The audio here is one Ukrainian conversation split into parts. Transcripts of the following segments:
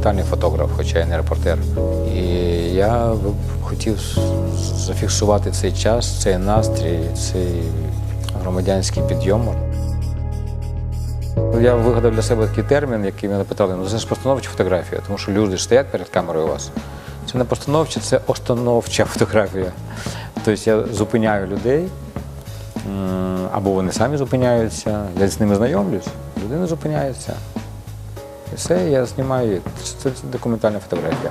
документальний фотограф, хоча я не репортер. І я хотів зафіксувати цей час, цей настрій, цей громадянський підйом. Ну, Я вигадав для себе такий термін, який мене питали, ну це ж постановча фотографія, тому що люди стоять перед камерою у вас. Це не постановча, це остановча фотографія. Тобто я зупиняю людей, або вони самі зупиняються, я з ними знайомлюсь, людина зупиняється. Все, я знімаю. це документальна фотографія.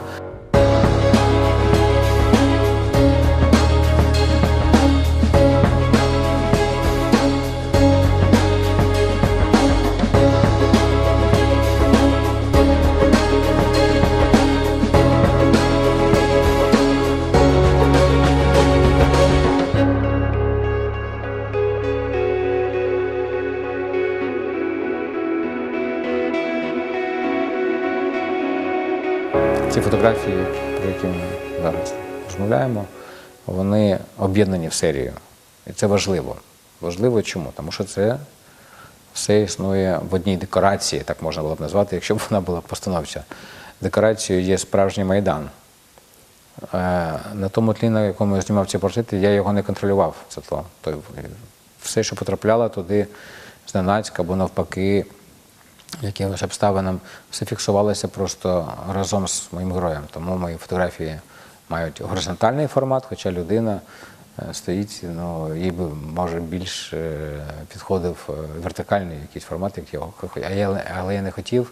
Ці фотографії, про які ми зараз розмовляємо, вони об'єднані в серію. І це важливо. Важливо чому? Тому що це все існує в одній декорації, так можна було б назвати, якщо б вона була постановча. Декорацією є справжній майдан. Е, На тому тлі, на якому я знімав ці портрети, я його не контролював. Це тло. Тобто, все, що потрапляло туди зненацька або навпаки, якимось обставинам, все фіксувалося просто разом з моїм героєм. Тому мої фотографії мають горизонтальний формат, хоча людина е, стоїть, ну, їй би, може, більш е, підходив е, вертикальний якийсь формат, як його. Але я не хотів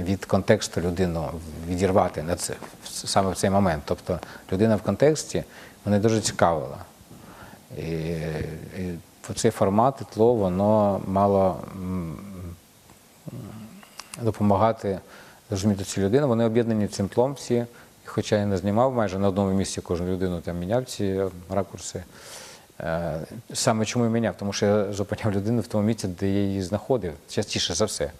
від контексту людину відірвати на це, саме в цей момент. Тобто людина в контексті мене дуже цікавила. І, і цей формат і тло, воно мало допомагати зрозуміти цю людину. Вони об'єднані цим тлом всі. Хоча я не знімав майже на одному місці кожну людину, там міняв ці ракурси. Е, Саме чому я міняв? Тому що я зупиняв людину в тому місці, де я її знаходив, частіше за все.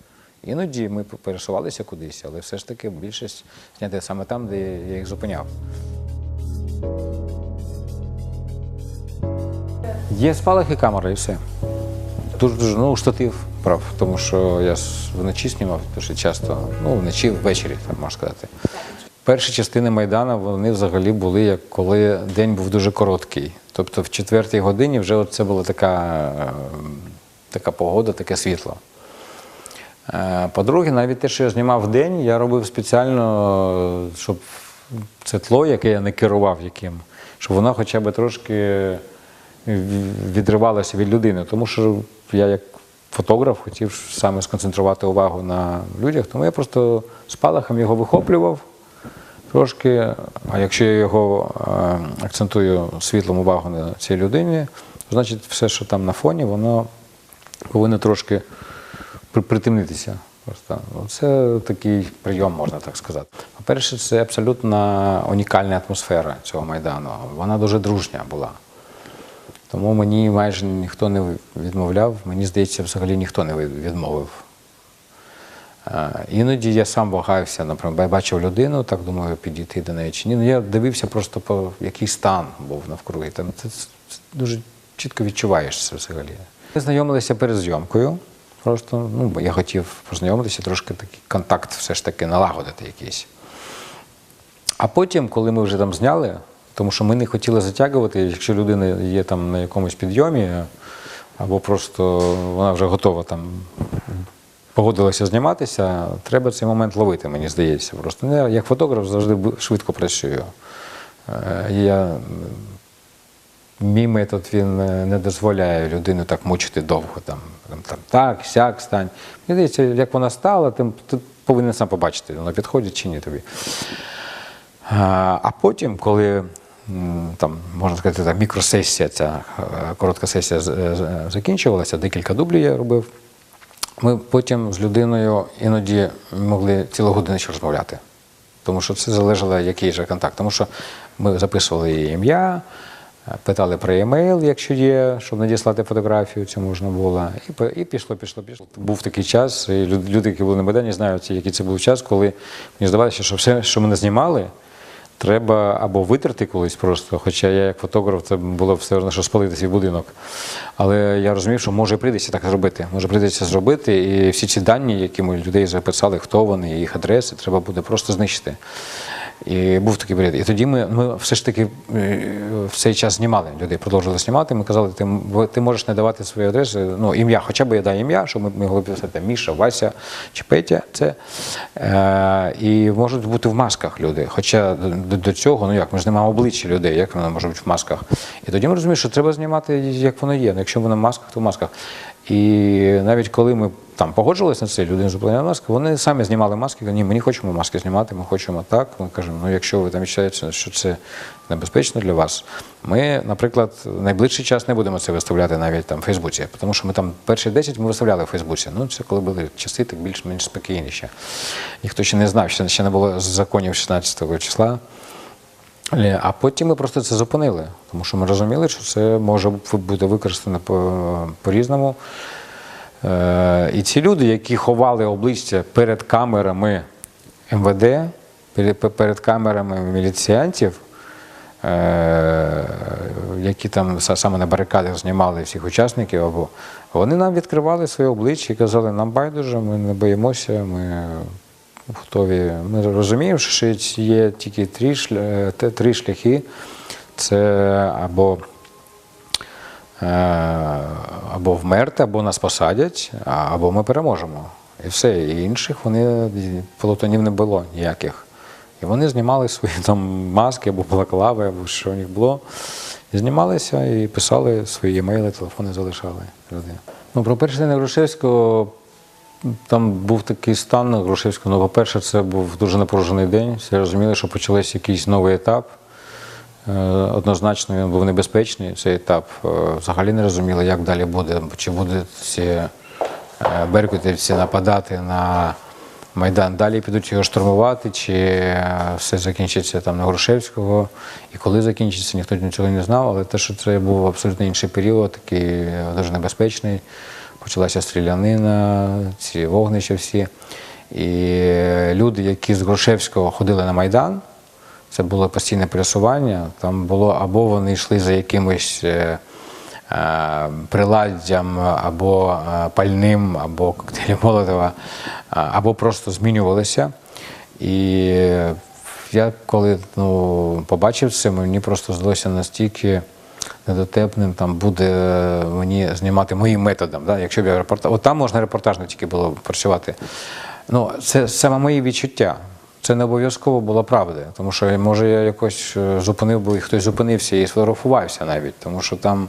Іноді ми пересувалися кудись, але все ж таки більшість зняти саме там, де я їх зупиняв. Є спалахи камери і все. Дуже дуже ну штатив прав, тому що я ж вночі знімав дуже часто. Ну вночі ввечері, так можна сказати. Перші частини Майдану вони взагалі були, як коли день був дуже короткий. Тобто в четвертій годині вже це була така, е, така погода, таке світло. Е, По-друге, навіть те, що я знімав день, я робив спеціально, щоб це тло, яке я не керував яким, щоб воно хоча б трошки відривалося від людини. Тому що я як фотограф хотів саме сконцентрувати увагу на людях, тому я просто спалахом його вихоплював трошки. А якщо я його е, акцентую світлом увагу на цій людині, то значить все, що там на фоні, воно повинно трошки при- притемнитися. Просто. Ну, Це такий прийом, можна так сказати. По-перше, це абсолютно унікальна атмосфера цього майдану. Вона дуже дружня була. Тому мені майже ніхто не відмовляв, мені здається, взагалі ніхто не відмовив. Іноді я сам вагався, наприклад, я бачив людину, так думаю, підійти до неї чи ні. Ну, я дивився просто по який стан був навкруги. Там це, це дуже чітко відчуваєш це взагалі. Ми знайомилися перед зйомкою. Просто ну, я хотів познайомитися, трошки такий контакт все ж таки налагодити якийсь. А потім, коли ми вже там зняли, тому що ми не хотіли затягувати, якщо людина є там на якомусь підйомі, або просто вона вже готова там погодилася зніматися, треба цей момент ловити, мені здається. Просто Ну, я як фотограф завжди швидко працюю. Е, Я, мій метод він е, не дозволяє людину так мучити довго. Там, там, так, сяк, стань. Мені здається, як вона стала, ти, ти повинен сам побачити, вона підходить чи ні тобі. А а потім, коли там, можна сказати, так, мікросесія, ця е, коротка сесія е, з- закінчувалася, декілька дублів я робив. Ми потім з людиною іноді могли цілу годину ще розмовляти. Тому що це залежало, який же контакт. Тому що ми записували її ім'я, е, питали про емейл, якщо є, щоб надіслати фотографію, це можна було. І, і пішло, пішло, пішло. Був такий час, і люди, які були на Майдані, знають, який це був час, коли мені здавалося, що все, що ми не знімали, треба або витерти колись просто, хоча я як фотограф, це було все одно, що спалити свій будинок. Але я розумів, що може прийдеться так зробити. Може прийдеться зробити, і всі ці дані, які ми людей записали, хто вони, їх адреси, треба буде просто знищити. І був такий період. І тоді ми, ми все ж таки е, в цей час знімали людей, продовжували знімати. Ми казали, ти, ти можеш не давати свої адреси, ну, ім'я, хоча б я даю ім'я, щоб ми могли писати Міша, Вася чи Петя. Це. Е, і можуть бути в масках люди. Хоча до, до цього, ну як, ми ж не маємо обличчя людей, як вони можуть бути в масках. І тоді ми розуміємо, що треба знімати, як воно є. Ну, якщо вони в масках, то в масках. І навіть коли ми там погоджувалися на це, люди запланяли маски, вони самі знімали маски, казали, ні, ми не хочемо маски знімати, ми хочемо так. Ми кажемо, ну якщо ви там відчуваєте, що це небезпечно для вас, ми, наприклад, найближчий час не будемо це виставляти навіть там в Фейсбуці, тому що ми там перші 10 ми виставляли в Фейсбуці. Ну, це коли були часи, так більш-менш спокійніше. Ніхто ще не знав, ще, ще не було законів 16 числа. Але- А потім ми просто це зупинили, тому що ми розуміли, що це може бути використано по- по-різному. Е, І ці люди, які ховали обличчя перед камерами МВД, перед камерами міліціянтів, е, які там саме на барикадах знімали всіх учасників, або вони нам відкривали своє обличчя і казали, нам байдуже, ми не боїмося, ми готові. Ми розуміємо, що є тільки три, шля- три шляхи. Це або е, або вмерти, або нас посадять, або ми переможемо. І все. І інших вони полотонів не було ніяких. І вони знімали свої там маски або балаклави, або що у них було. І знімалися і писали свої емейли, телефони залишали люди. Ну, про перший день Грушевського там був такий стан на Грушевського. Ну, по-перше, це був дуже напружений день. Всі розуміли, що почався якийсь новий етап. Е, Однозначно він був небезпечний цей етап. Е, Взагалі не розуміли, як далі буде, чи будуть ці е, беркутівці нападати на Майдан. Далі підуть його штурмувати, чи все закінчиться там на Грушевського. І коли закінчиться, ніхто нічого не знав, але те, що це був абсолютно інший період, такий дуже небезпечний. Почалася стрілянина, ці вогнища всі. І люди, які з Грушевського ходили на Майдан, це було постійне пересування. Там було або вони йшли за якимось е, е, приладдям, або е, пальним, або коктейлем Молотова, або просто змінювалися. І я коли ну, побачив це, мені просто здалося настільки недотепним там буде мені знімати моїм методом. Да? Якщо б я репортаж, от там можна репортажно тільки було працювати. Ну, це саме мої відчуття. Це не обов'язково була правда, тому що може я якось е, зупинив і хтось зупинився і сфотографувався навіть, тому що там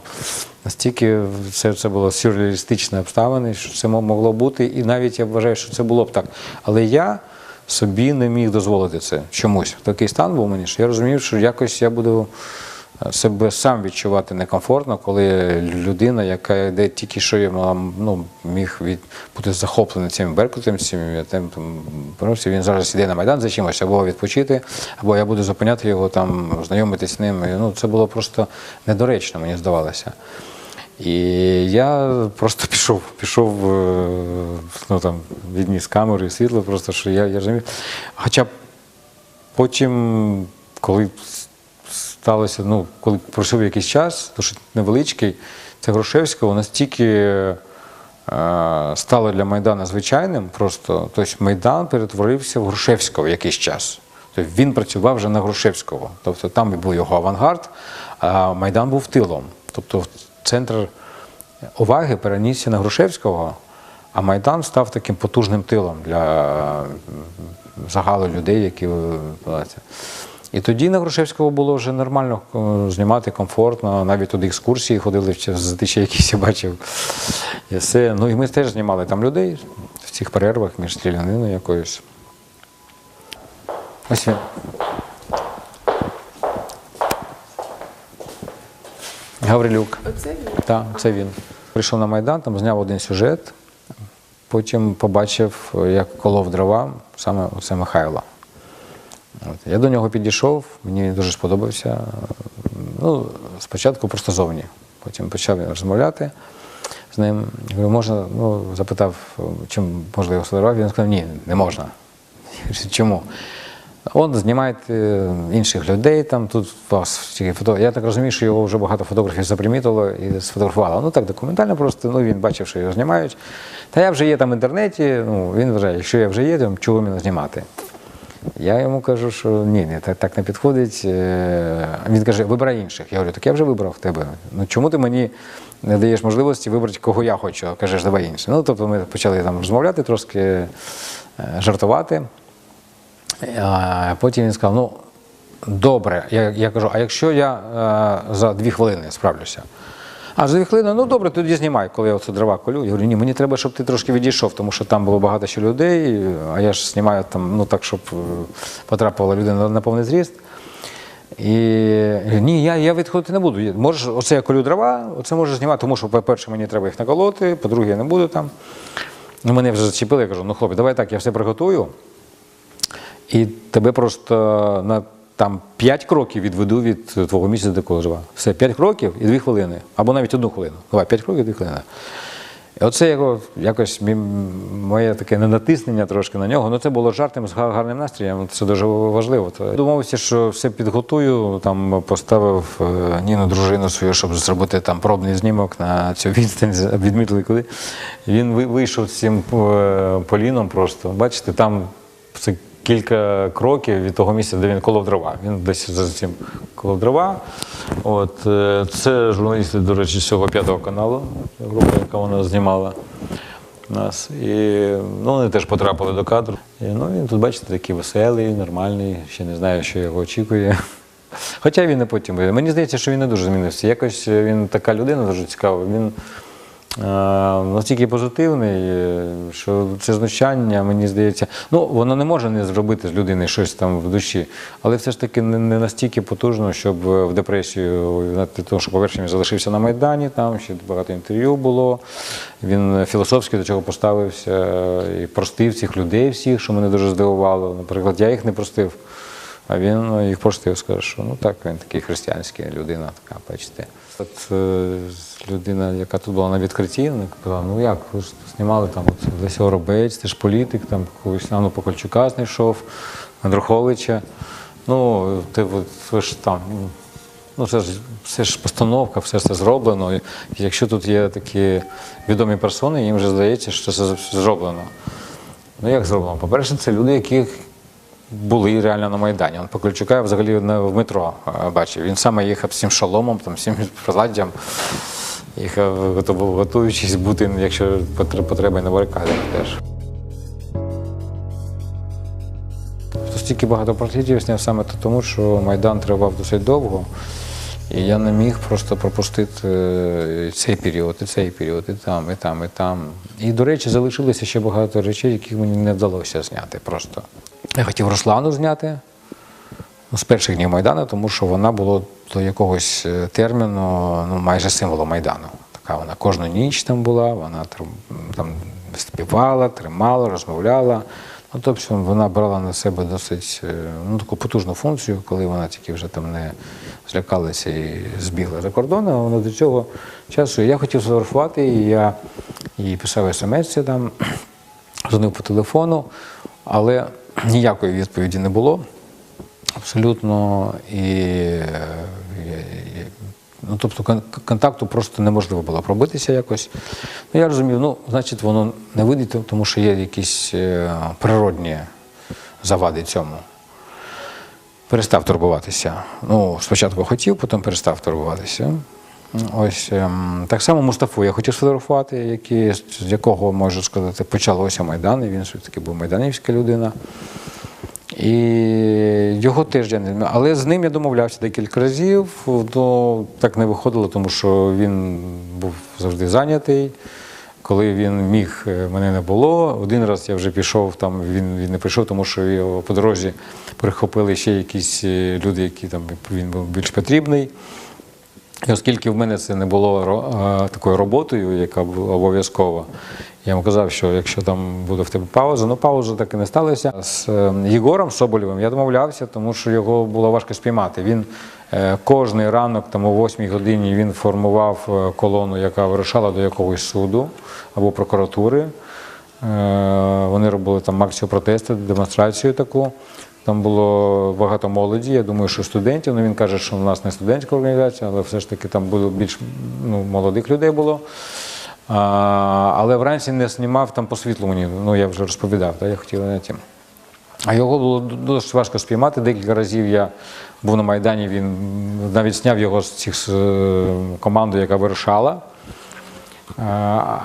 настільки це, це було сюрреалістичні обставини, що це мо- могло бути, і навіть я вважаю, що це було б так. Але я собі не міг дозволити це чомусь. Такий стан був мені, що я розумів, що якось я буду е, себе сам відчувати некомфортно, коли людина, яка йде тільки що я ну, міг від, бути захоплений цим беркутом, цим тим, боровся, він зараз іде на Майдан за чимось, або відпочити, або я буду зупиняти його, там, знайомитись з ним. Ну, це було просто недоречно, мені здавалося. І я просто пішов, пішов, е, ну там відніс камеру і світло, просто що я, я розумів. Хоча потім, коли сталося, ну, коли пройшов якийсь час, що невеличкий, це Грушевського настільки е, стало для Майдану звичайним, просто тобто Майдан перетворився в Грушевського якийсь час. Тобто він працював вже на Грушевського. Тобто там був його авангард, а Майдан був тилом. Тобто центр уваги перенісся на Грушевського, а Майдан став таким потужним тилом для загалу людей, які відбуваються. І тоді на Грушевського було вже нормально е, знімати комфортно, навіть туди екскурсії ходили за тисячі якісь я бачив. І все. Ну і ми теж знімали там людей в цих перервах між стріляниною якоюсь. Ось він. Гаврилюк. Оце він. Так, це він. Прийшов на Майдан, там зняв один сюжет, потім побачив, як колов дрова, саме це Михайло. От. Я до нього підійшов, мені дуже сподобався. Ну, спочатку просто зовні. Потім почав розмовляти з ним. Говорю, можна, ну, запитав, чим можливо фотографувати. Він сказав, ні, не можна. Чому? Он знімайте інших людей, там тут вас тільки фото. Я так розумію, що його вже багато фотографів запримітило і сфотографувало. Ну так документально просто, ну він бачив, що його знімають. Та я вже є там в інтернеті, ну він вважає, якщо я вже є, то чого мене знімати? Я йому кажу, що ні, ні так, так не підходить. Е, Він каже, вибирай інших. Я говорю, так я вже вибрав тебе. Ну чому ти мені не даєш можливості вибрати, кого я хочу, кажеш, давай інших. Ну, тобто ми почали там розмовляти, трошки е, жартувати. А потім він сказав: ну, добре, я, я кажу, а якщо я е, за дві хвилини справлюся? А за дві хвилини, ну добре, тоді знімай, коли я оце дрова колю. Я говорю, ні, мені треба, щоб ти трошки відійшов, тому що там було багато ще людей, а я ж знімаю там, ну так, щоб е, потрапила людина на повний зріст. І ні, я, я відходити не буду. Можеш, оце я колю дрова, оце можеш знімати, тому що, по-перше, мені треба їх наколоти, по-друге, я не буду там. Ну, мене вже зачепили, я кажу, ну хлопці, давай так, я все приготую. І тебе просто на там 5 кроків відведу від твого місця, де коли жива. Все, 5 кроків і 2 хвилини. Або навіть одну хвилину. Давай, 5 кроків і 2 хвилини. І оце його, якось моє таке ненатиснення трошки на нього. Ну це було жартом з гарним настроєм. Це дуже важливо. Домовився, що все підготую. Там поставив е, Ніну дружину свою, щоб зробити там пробний знімок на цю відстань, відмітили куди. Він вийшов з цим е, поліном просто. Бачите, там це кілька кроків від того місця, де він колов дрова. Він десь за цим колов дрова. От, е, це журналісти, до речі, з цього п'ятого каналу, група, яка вона знімала нас. І ну, вони теж потрапили до кадру. І, ну, він тут, бачите, такий веселий, нормальний, ще не знаю, що його очікує. Хоча він і потім. Мені здається, що він не дуже змінився. Якось він така людина дуже цікава. Він настільки позитивний, е, що це знущання, мені здається, ну воно не може не зробити з людини щось там в душі, але все ж таки не, настільки потужно, щоб е, в депресію, знаєте, тому що, по-перше, він залишився на Майдані, там ще багато інтерв'ю було. Він філософськи до чого поставився е, і простив цих людей всіх, що мене дуже здивувало. Наприклад, я їх не простив. А він ну, їх простив, сказав, що ну так, він такий християнський людина, така, бачите. От е, людина, яка тут була на відкритті, вона казала, ну як, ви ж знімали там от Леся Оробець, ти ж політик, там когось Анну Покольчука знайшов, Андруховича. Ну, ти от, ви ж там. ну, це ж все ж постановка, все це зроблено. І якщо тут є такі відомі персони, їм вже здається, що це зроблено. Ну як зроблено? По-перше, це люди, які були реально на Майдані. Он Покольчука я взагалі в метро е, бачив. Він саме їхав з цим шоломом, там, з приладдям. Їхав, готуючись бути, якщо потреба на барикадах теж. Стільки багато портретів зняв саме тому, що Майдан тривав досить довго. І я не міг просто пропустити е, цей період, і цей період, і там, і там, і там. І, до речі, залишилося ще багато речей, яких мені не вдалося зняти просто. Я хотів Руслану зняти ну, з перших днів Майдану, тому що вона була до якогось е, терміну ну, майже символом Майдану. Така вона кожну ніч там була, вона там співала, тримала, розмовляла. Ну, тобто вона брала на себе досить е, ну, таку потужну функцію, коли вона тільки вже там не злякалася і збігла за кордон, а вона до цього часу. Я хотів сфотографувати, і я їй писав смс там, дзвонив по телефону, але ніякої відповіді не було. Абсолютно. І, е, ну, тобто контакту просто неможливо було пробитися якось. Ну, я розумів, ну, значить, воно не вийде, тому що є якісь е, природні завади цьому. Перестав турбуватися. Ну, спочатку хотів, потім перестав турбуватися. Ось ем, так само Мустафу я хотів сфотографувати, який, з якого, можу сказати, почалося Майдан, і він все-таки був майданівська людина. І його теж але з ним я домовлявся декілька разів. Ну, так не виходило, тому що він був завжди зайнятий. Коли він міг, е, мене не було. Один раз я вже пішов, там він, він не прийшов, тому що його по дорозі прихопили ще якісь е, люди, які там він був більш потрібний. І оскільки в мене це не було е, такою роботою, яка була обов'язкова, я йому казав, що якщо там буде в тебе пауза, ну пауза так і не сталося. З е, Єгором Соболєвим я домовлявся, тому що його було важко спіймати. Він е, кожний ранок, там о 8 годині, він формував е, колону, яка вирушала до якогось суду або прокуратури. Вони робили там акцію протесту, демонстрацію таку. Там було багато молоді. Я думаю, що студентів. Ну він каже, що в нас не студентська організація, але все ж таки там було більш ну, молодих людей було. Але вранці не знімав там по світлу мені. Ну я вже розповідав, та я хотів на тім. А його було досить важко спіймати. Декілька разів я був на Майдані, він навіть зняв його з цих е, команди, яка вирушала.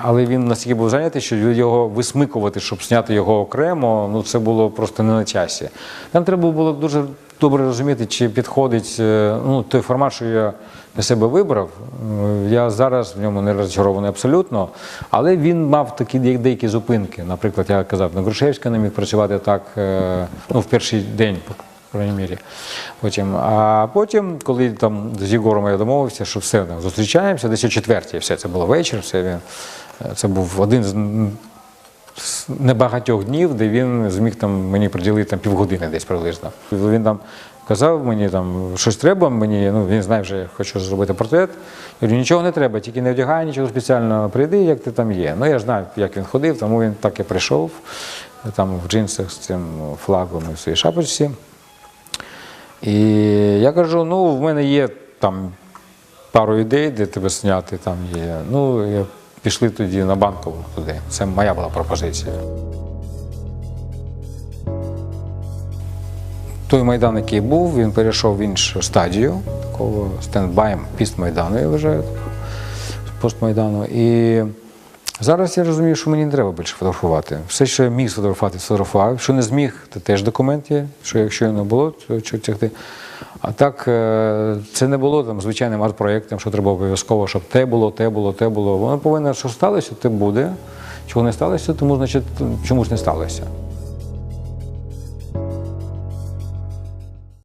Але він настільки був зайнятий, що його висмикувати, щоб зняти його окремо, ну це було просто не на часі. Там треба було дуже добре розуміти, чи підходить е, ну, той формат, що я для себе вибрав. Е, Я зараз в ньому не розчарований абсолютно, але він мав такі деякі зупинки. Наприклад, я казав, на Грушевська не міг працювати так е, ну, в перший день. крайній мірі. Потім, а потім, коли там з Єгором я домовився, що все зустрічаємося, десь о четвертій, все це було вечір, все він, це був один з небагатьох днів, де він зміг там мені приділити там півгодини десь приблизно. Він там казав мені там щось треба мені, ну він знає, вже я хочу зробити портрет. Я говорю, нічого не треба, тільки не вдягай нічого спеціального, прийди, як ти там є. Ну я знаю, як він ходив, тому він так і прийшов, там в джинсах з цим флагом і в своїй шапочці. І я кажу: ну, в мене є там пару ідей, де тебе зняти. Там є. Ну, я- пішли тоді на банкову туди. Це моя була пропозиція. Той майдан, який був, він перейшов в іншу стадію такого стендбаєм піст я вважаю, постмайдану. І зараз я розумію, що мені не треба більше фотографувати. Все, що я міг сфотографувати, сфотографував. Що не зміг, то теж документ є, що якщо не було, то тягти. А так, е, це не було там звичайним арт-проєктом, що треба обов'язково, щоб те було, те було, те було. Воно повинно, що сталося, те буде. Чого не сталося, тому значить чомусь не сталося.